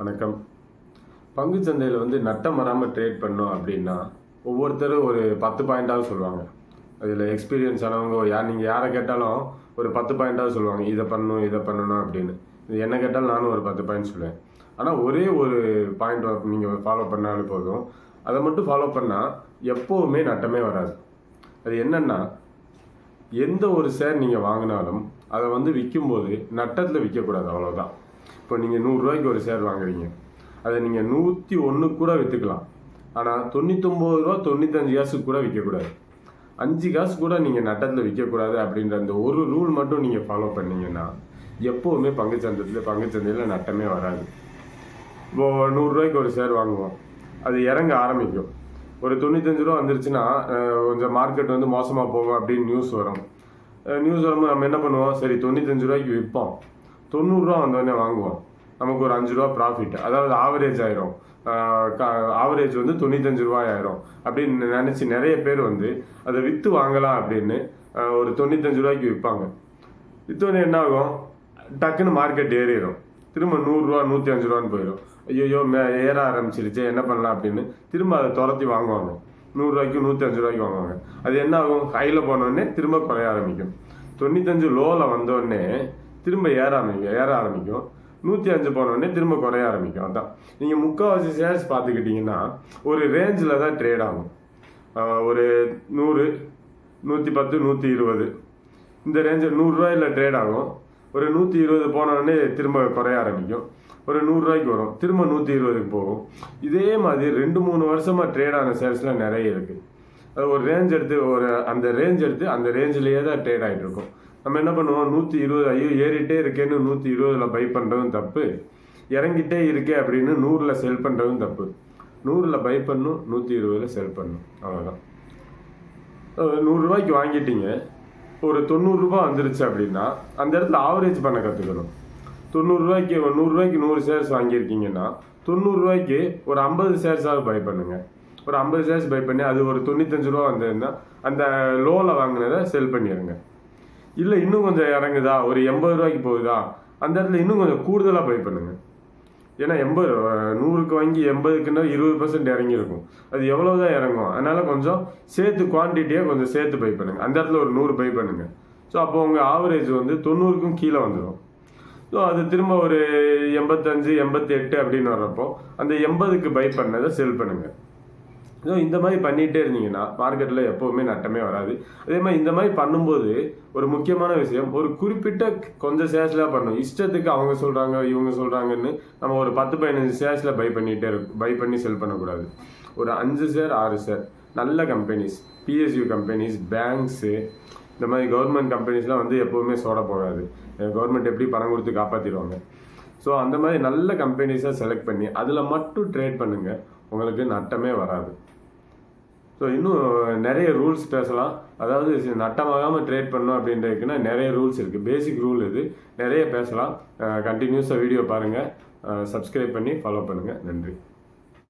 வணக்கம். பங்கு சந்தையில் வந்து நட்டம் வராமல் ட்ரேட் பண்ணோம் அப்படின்னா ஒவ்வொருத்தரும் ஒரு பத்து பாயிண்டாவது சொல்லுவாங்க. அதில் எக்ஸ்பீரியன்ஸ் ஆனவங்க யார் நீங்கள் யாரை கேட்டாலும் ஒரு பத்து பாயிண்டாவது சொல்லுவாங்க. இதை பண்ணணும் இதை பண்ணணும் அப்படின்னு. இது என்ன கேட்டாலும் நானும் ஒரு பத்து பாயிண்ட் சொல்லுவேன். ஆனால் ஒரே ஒரு பாயிண்ட் நீங்கள் ஃபாலோ பண்ணாலும் போதும். அதை மட்டும் ஃபாலோ பண்ணால் எப்போவுமே நட்டமே வராது. அது என்னென்னா எந்த ஒரு ஷேர் நீங்கள் வாங்கினாலும் அதை வந்து விற்கும்போது நட்டத்தில் விற்கக்கூடாது அவ்வளோதான் இப்போ நீங்கள் நூறுரூவாய்க்கு ஒரு ஷேர் வாங்குறீங்க அதை நீங்கள் நூற்றி ஒன்று கூட விற்றுக்கலாம் ஆனால் தொண்ணூத்தொம்பது ரூபா தொண்ணூத்தஞ்சு காசுக்கு கூட விற்கக்கூடாது அஞ்சு காசு கூட நீங்கள் நட்டத்தில் விற்கக்கூடாது அப்படின்ற அந்த ஒரு ரூல் மட்டும் நீங்கள் ஃபாலோ பண்ணீங்கன்னா எப்போவுமே பங்குச்சந்தையில் பங்குச்சந்தையில் நட்டமே வராது. இப்போ நூறுரூவாய்க்கு ஒரு ஷேர் வாங்குவோம். அது இறங்க ஆரம்பிக்கும். ஒரு தொண்ணூத்தஞ்சு ரூபா வந்துருச்சுன்னா கொஞ்சம் மார்க்கெட் வந்து மோசமாக போகும் அப்படின்னு நியூஸ் வரும். நியூஸ் வரும்போது நம்ம என்ன பண்ணுவோம்? சரி தொண்ணூத்தஞ்சு ரூபாய்க்கு விற்போம். தொண்ணூறுரூவா வந்தோடனே வாங்குவோம். நமக்கு ஒரு அஞ்சு ரூபா ப்ராஃபிட் அதாவது ஆவரேஜ் ஆயிரும். ஆவரேஜ் வந்து தொண்ணூத்தஞ்சு ரூபாய் ஆயிரும். அப்படின்னு நினச்சி நிறைய பேர் வந்து அதை விற்று வாங்கலாம் அப்படின்னு ஒரு தொண்ணூத்தஞ்சு ரூபாய்க்கு விற்பாங்க. விற்றோன்னே என்ன ஆகும்? டக்குன்னு மார்க்கெட் ஏறிடும் திரும்ப நூறுரூவா நூற்றி அஞ்சு ரூபான்னு போயிடும் ஐயோ மே ஏற ஆரம்பிச்சிருச்சு என்ன பண்ணலாம் அப்படின்னு திரும்ப அதை துரத்தி வாங்குவாங்க. நூறுரூவாய்க்கு நூற்றி அஞ்சு ரூபாய்க்கு வாங்குவாங்க. அது என்ன ஆகும்? ஹையில் போனோடனே திரும்ப குறைய ஆரம்பிக்கும். தொண்ணூத்தஞ்சு லோவில் வந்தோடனே திரும்ப ஏற ஆரம்பிக்கும் ஏற ஆரம்பிக்கும். நூற்றி அஞ்சு போனோடனே திரும்ப குறைய ஆரம்பிக்கும் அதான். நீங்கள் முக்கால்வாசி ஷேர்ஸ் பார்த்துக்கிட்டிங்கன்னா ஒரு ரேஞ்சில் தான் ட்ரேட் ஆகும். ஒரு நூறு நூற்றி பத்து நூற்றி இருபது. இந்த ரேஞ்சில் நூறுரூவாயில் ட்ரேட் ஆகும். ஒரு நூற்றி இருபது போனோடனே திரும்ப குறைய ஆரம்பிக்கும். ஒரு நூறுரூவாய்க்கு வரும். திரும்ப நூற்றி இருபதுக்கு போகும். இதே மாதிரி ரெண்டு மூணு வருஷமாக ட்ரேட் ஆன ஷேர்ஸ்லாம் நிறைய இருக்குது அது ஒரு ரேஞ்ச் எடுத்து ஒரு அந்த ரேஞ்ச் எடுத்து அந்த ரேஞ்சிலேயே தான் ட்ரேட் ஆகிட்டு இருக்கும். நம்ம என்ன பண்ணுவோம்? நூற்றி இருபது ஐயோ ஏறிட்டே இருக்கேன்னு நூற்றி இருபதில் பை பண்ணுறதும் தப்பு. இறங்கிட்டே இருக்கே அப்படின்னு நூறில் செல் பண்ணுறதும் தப்பு. நூறில் பை பண்ணும் நூற்றி இருபதில் செல் பண்ணும். அவ்வளோதான் நூறுரூவாய்க்கு வாங்கிட்டீங்க. ஒரு தொண்ணூறுரூபா வந்துருச்சு அப்படின்னா அந்த இடத்துல ஆவரேஜ் பண்ண கற்றுக்கணும் தொண்ணூறுரூவாய்க்கு நூறுரூவாய்க்கு நூறு ஷேர்ஸ் வாங்கியிருக்கீங்கன்னா தொண்ணூறுரூவாய்க்கு ஒரு ஐம்பது ஷேர்ஸாவது பை பண்ணுங்கள் ஒரு ஐம்பது ஷேர்ஸ் பை பண்ணி அது ஒரு தொண்ணூத்தஞ்சு ரூபா வந்ததுன்னா அந்த லோவில் வாங்கினதை செல் பண்ணிடுங்க இல்லை இன்னும் கொஞ்சம் இறங்குதா? ஒரு எண்பது ரூபாய்க்கு போகுதா? அந்த இடத்துல இன்னும் கொஞ்சம் கூடுதலாக பை பண்ணுங்க. ஏன்னா எண்பது நூறுக்கு வாங்கி எண்பதுக்குன்னா இருபது பர்சன்ட் இறங்கியிருக்கும். அது எவ்வளோ தான் இறங்கும். அதனால் கொஞ்சம் சேர்த்து குவான்டிட்டியாக கொஞ்சம் சேர்த்து பை பண்ணுங்கள் அந்த இடத்துல ஒரு நூறு பை பண்ணுங்கள் ஸோ அப்போ உங்கள் ஆவரேஜ் வந்து தொண்ணூறுக்கும் கீழே வந்துடும் ஸோ அது திரும்ப ஒரு எண்பத்தஞ்சு எண்பத்தி எட்டு அப்படின்னு வர்றப்போ அந்த எண்பதுக்கு பை பண்ணதை செல் பண்ணுங்கள் ஸோ இந்த மாதிரி பண்ணிகிட்டே இருந்தீங்கன்னா மார்க்கெட்டில் எப்போவுமே நட்டமே வராது. அதே மாதிரி இந்த மாதிரி பண்ணும்போது ஒரு முக்கியமான விஷயம் ஒரு குறிப்பிட்ட கொஞ்சம் ஷேர்ஸில் பண்ணணும். இஷ்டத்துக்கு அவங்க சொல்கிறாங்க இவங்க சொல்கிறாங்கன்னு நம்ம ஒரு பத்து பதினஞ்சு ஷேர்ஸில் பை பண்ணிகிட்டே இருக்கும் பை பண்ணி செல் பண்ணக்கூடாது. ஒரு அஞ்சு ஷேர் ஆறு ஷேர் நல்ல கம்பெனிஸ் பிஎஸ்யூ கம்பெனிஸ் பேங்க்ஸு இந்த மாதிரி கவர்மெண்ட் கம்பெனிஸ்லாம் வந்து எப்போவுமே சோட போகாது கவர்மெண்ட் எப்படி பணம் கொடுத்து காப்பாற்றிடுவாங்க ஸோ அந்த மாதிரி நல்ல கம்பெனிஸாக செலக்ட் பண்ணி அதில் மட்டும் ட்ரேட் பண்ணுங்கள் உங்களுக்கு நட்டமே வராது. ஸோ இன்னும் நிறைய ரூல்ஸ் பேசலாம். அதாவது நட்டமாகாமல் ட்ரேட் பண்ணோம் அப்படின்றதுக்குன்னா நிறைய ரூல்ஸ் இருக்குது பேசிக் ரூல் இது. நிறைய பேசலாம். கண்டினியூஸாக வீடியோ பாருங்கள் சப்ஸ்கிரைப் பண்ணி ஃபாலோ பண்ணுங்கள் நன்றி.